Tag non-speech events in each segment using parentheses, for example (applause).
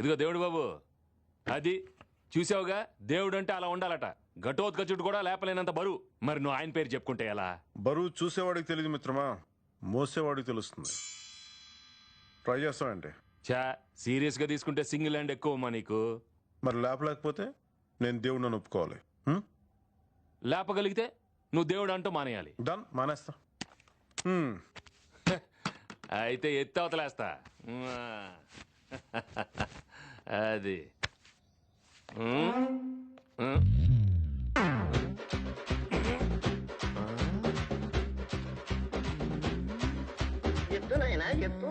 ఇదిగో దేవుడు బాబు అది చూసావుగా? దేవుడు అంటే అలా ఉండాలట. ఘటోత్కచుడు కూడా లేపలేనంత బరువు. మరి నువ్వు ఆయన పేరు చెప్పుకుంటే ఎలా? బరువు చూసేవాడికి తెలియదు మిత్రమా? మోసేవాడికి తెలుస్తుంది. ట్రై చేస్తామంటే చా సీరియస్గా తీసుకుంటే సింగిల్ హ్యాండ్ ఎక్కువ నీకు. మరి లేపలేకపోతే నేను దేవుడు నన్ను ఒప్పుకోవాలి. హ్మ్? లేపగలిగితే నువ్వు దేవుడు అంటూ మానేయాలి. డన్ మానేస్తా. హ్మ్. (laughs) అయితే ఎత్తి అవతలేస్తా. (laughs) అది. ఎత్తు నాయనా ఎత్తు.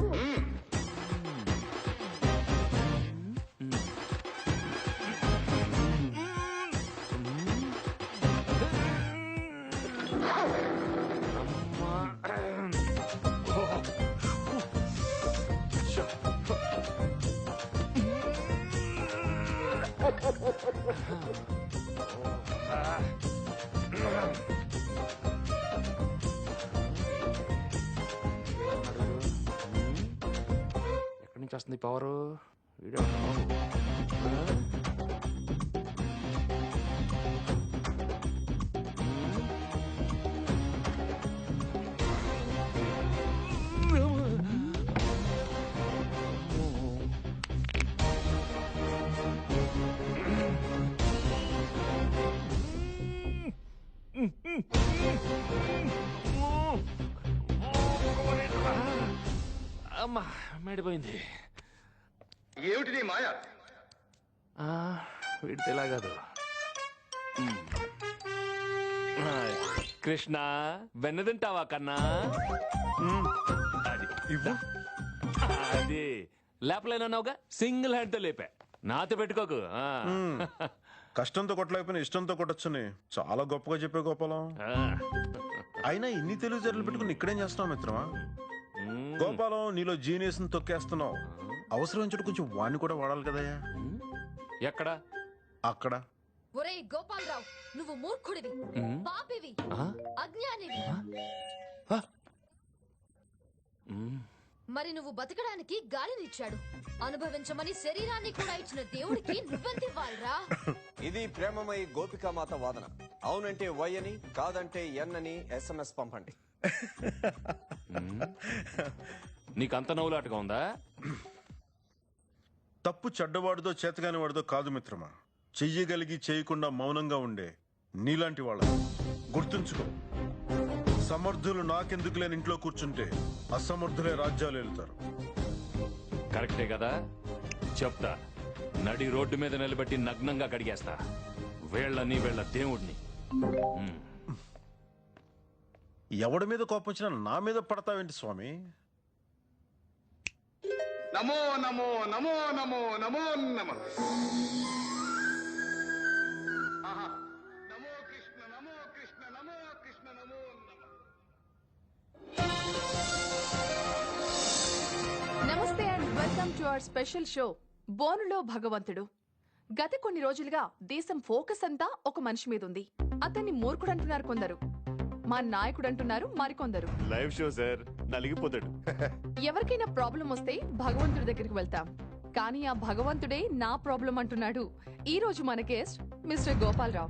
ఎక్కడి నుంచి వస్తుంది పవరు వీడియో అమ్మా మేడిపోయింది ఏమిటి నీ మాయ? ఆ, వీడితే ఇలా కాదు కృష్ణ వెన్న తింటావా కన్నా? అది ఇవ్వు. అది లేపలేనన్నావుగా సింగిల్ హ్యాండ్తో లేపా. నాతో పెట్టుకోకు. ఆ. కష్టంతో కొట్టలేకపోయినా ఇష్టంతో కొట్టొచ్చని చాలా గొప్పగా చెప్పే గోపాలం. ఆ. అయినా ఇన్ని తెలుగు జరలు పెట్టుకుని ఇక్కడేం చేస్తున్నావు మిత్రమా. గోపాలం నీలో జీనియస్ తొక్కేస్తున్నావు. అవసరం చోటు కొంచెం వాణ్ణి కూడా వాడాలి కదయ్యా. ఎక్కడ? అక్కడ. ఒరేయ్ గోపాలరావు నువ్వు మూర్ఖుడివి. పాపివి? అజ్ఞానివి. మరి నువ్వు బతకడానికి గాలినిచ్చాడు. అనుభవించమని శరీరాన్ని కూడా ఇచ్చిన దేవుడికి నువ్వెంతివ్వాలిరా? ఇది ప్రేమమై గోపికామాత వాదన. అవునంటే వై అని కాదంటే ఎన్ అని ఎస్ఎంఎస్ పంపండి. నీకు అంత నవ్వులాటగా ఉందా? తప్పు చెడ్డవాడితో చేతగాని వాడితో కాదు మిత్రమా. చెయ్యగలిగి చేయకుండా మౌనంగా ఉండే నీలాంటి వాళ్ళ గుర్తుంచుకో. సమర్థులు నాకెందుకు లేని ఇంట్లో కూర్చుంటే అసమర్థులే రాజ్యాలు వెళ్తారు కరెక్టే కదా? చెప్తా. నడి రోడ్డు మీద నిలబెట్టి నగ్నంగా కడిగేస్తా. వీళ్ళని వీళ్ళ దేవుడిని. ఎవడి మీద కోపం వచ్చినా నా మీద పడతావేంటి స్వామి? నమో నమో నమో నమో నమో నమ. నమో కృష్ణ నమో కృష్ణ నమో కృష్ణ నమో నమ. నమస్తే and welcome to our special show బోనులో భగవంతుడు. గత కొన్ని రోజులుగా దేశం ఫోకస్ అంతా ఒక మనిషి మీద ఉంది అతన్ని మూర్ఖుడు అంటున్నారు కొందరు. మా నాయకుడు అంటున్నారు మరికొందరు. Live show sir. నలిగిపోతాడు. ఎవరికైనా ప్రాబ్లం వస్తే భగవంతుడి దగ్గరికి వెళ్తాం. కానీ ఆ భగవంతుడే నా ప్రాబ్లం అంటున్నాడు. ఈ రోజు మన గెస్ట్ మిస్టర్ గోపాలరావు.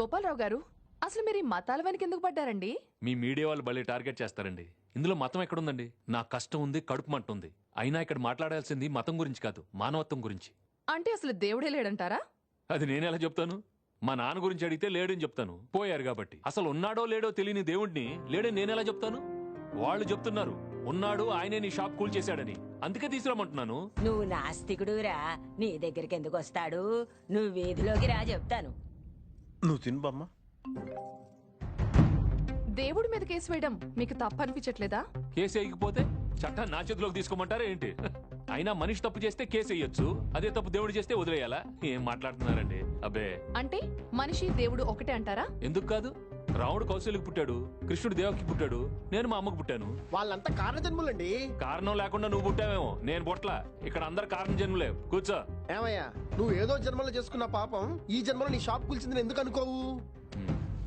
గోపాలరావు గారు అసలు మీరు ఈ మతాల వెనక ఎందుకు పడ్డారండి? మీ మీడియా వాళ్ళు భలే టార్గెట్ చేస్తారండి. ఇందులో మతం ఎక్కడుందండి? నా కష్టం ఉంది కడుపు మంట ఉంది అయినా ఇక్కడ మాట్లాడాల్సింది మతం గురించి కాదు మానవత్వం గురించి. అంటే అసలు దేవుడే లేడంటారా? అది నేనెలా చెప్తాను? మా నాన్న గురించి అడిగితే లేడని చెప్తాను. పోయారు కాబట్టి. అసలు ఉన్నాడో లేడో తెలియని దేవుణ్ణి లేడని నేనెలా చెప్తాను? వాళ్ళు చెప్తున్నారు ఉన్నాడు ఆయనే నీ షాప్ కూల్ చేశాడని. అందుకే తీసుకురామంటున్నాను నువ్వు నాస్తికుడురా నీ దగ్గరికి ఎందుకు వస్తాడు? నువ్వు వీధిలోకి రా చెప్తాను. నువ్వు తిను బామ్మ. దేవుడి మీద కేసు వేయడం మీకు తప్పు అనిపించట్లేదా కేసు వేయకపోతే చట్టాన్ని నా చేతిలోకి తీసుకోమంటారా ఏంటి? అయినా మనిషి తప్పు చేస్తే కేసు వేయొచ్చు. అదే తప్పు దేవుడు చేస్తే వదిలేయాలా? ఏం మాట్లాడుతున్నారండి? అబ్బే. అంటే మనిషి దేవుడు ఒకటే అంటారా? ఎందుకు కాదు? రాముడు కౌశల్యకి పుట్టాడు. కృష్ణుడు దేవకి పుట్టాడు. నేను మా అమ్మకు పుట్టాను. వాళ్ళంతా కారణ జన్ములండి కారణం లేకుండా నువ్వు పుట్టావేమో? నేను పుట్ల ఇక్కడ అందరు కారణం జన్మలే కూర్చో. ఏమయ్యా? నువ్వు ఏదో జన్మలో చేసుకున్న పాపం ఈ జన్మలో నీ షాప్ కూల్చిందని ఎందుకు అనుకోవు.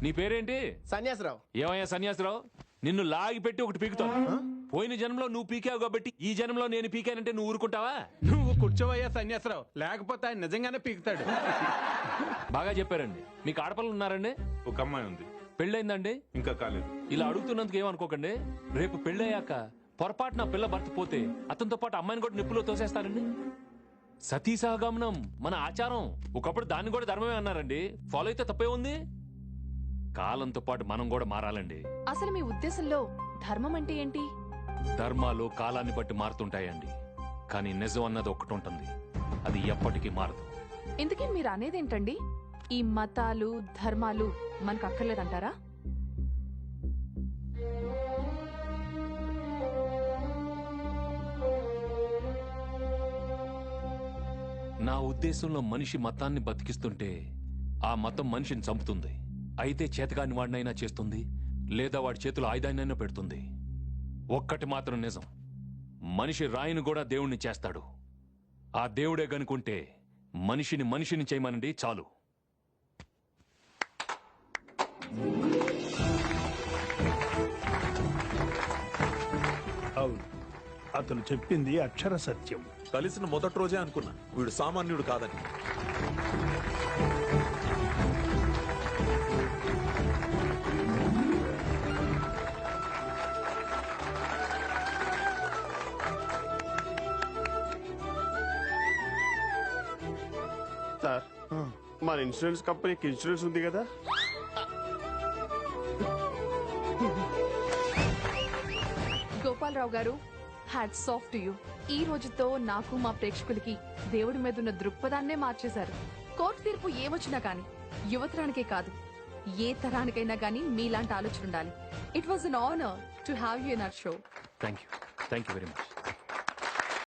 నీ పేరేంటి? సన్యాసరావు. ఏమయ్యా సన్యాసరావు? నిన్ను లాగి పెట్టి ఒకటి పీకుతాను. పోయిన జన్మలో నువ్వు పీకావు కాబట్టి ఈ జన్మలో నేను పీకానంటే నువ్వు ఊరుకుంటావా? నువ్వు కూర్చోవయ్యా సన్యాసరావు. లేకపోతే ఆయన నిజంగానే పీకుతాడు. బాగా చెప్పారండి. మీకు ఆడపిల్లలు ఉన్నారండి? ఒక అమ్మాయి ఉంది. పెళ్ళైందండి? ఇంకా కాలేదు. ఇలా అడుగుతున్నందుకు ఏమనుకోకండి. రేపు పెళ్ళయ్యాక పొరపాటున పిల్ల భర్త పోతే అతనితో పాటు అమ్మాయిని కూడా నిప్పులో తోసేస్తారండి. సతీ సహగమనం మన ఆచారం. ఒకప్పుడు దాన్ని కూడా ధర్మమే అన్నారండి. ఫాలో అయితే తప్పే ఉంది? కాలంతో పాటు మనం కూడా మారాలండి. అసలు మీ ఉద్దేశంలో ధర్మం అంటే ఏంటి? ధర్మాలు కాలాన్ని బట్టి మారుతుంటాయండి. కానీ నిజం అన్నది ఒక్కటి ఉంటుంది అది ఎప్పటికీ మారదు. ఇంతకీ మీరు అనేదేంటండి? ఈ మతాలు ధర్మాలు మనకు అక్కర్లేదంటారా నా ఉద్దేశంలో మనిషి మతాన్ని బతికిస్తుంటే ఆ మతం మనిషిని చంపుతుంది. అయితే చేతగాని వాడినైనా చేస్తుంది లేదా వాడి చేతులు ఆయుధాన్నైనా పెడుతుంది. ఒక్కటి మాత్రం నిజం. మనిషి రాయిని కూడా దేవుణ్ణి చేస్తాడు. ఆ దేవుడే గనుకుంటే మనిషిని మనిషిని చేయమనండి చాలు. అవును. అతను చెప్పింది అక్షర సత్యం. కలిసిన మొదటి రోజే అనుకున్నా. వీడు సామాన్యుడు కాదని. మన ఇన్సూరెన్స్ కంపెనీకి ఇన్సూరెన్స్ ఉంది కదా? గోపాలరావు గారు హ్యాట్స్ ఆఫ్ టు యూ. ఈ రోజుతో నాకు మా ప్రేక్షకులకి దేవుడి మీద ఉన్న దృక్పథాన్నే మార్చేశారు. కోర్టు తీర్పు ఏమొచ్చినా కానీ యువతరానికే కాదు ఏ తరానికైనా కానీ మీలాంటి ఆలోచన ఉండాలి. It was an honour to have you in our show thank you thank you very much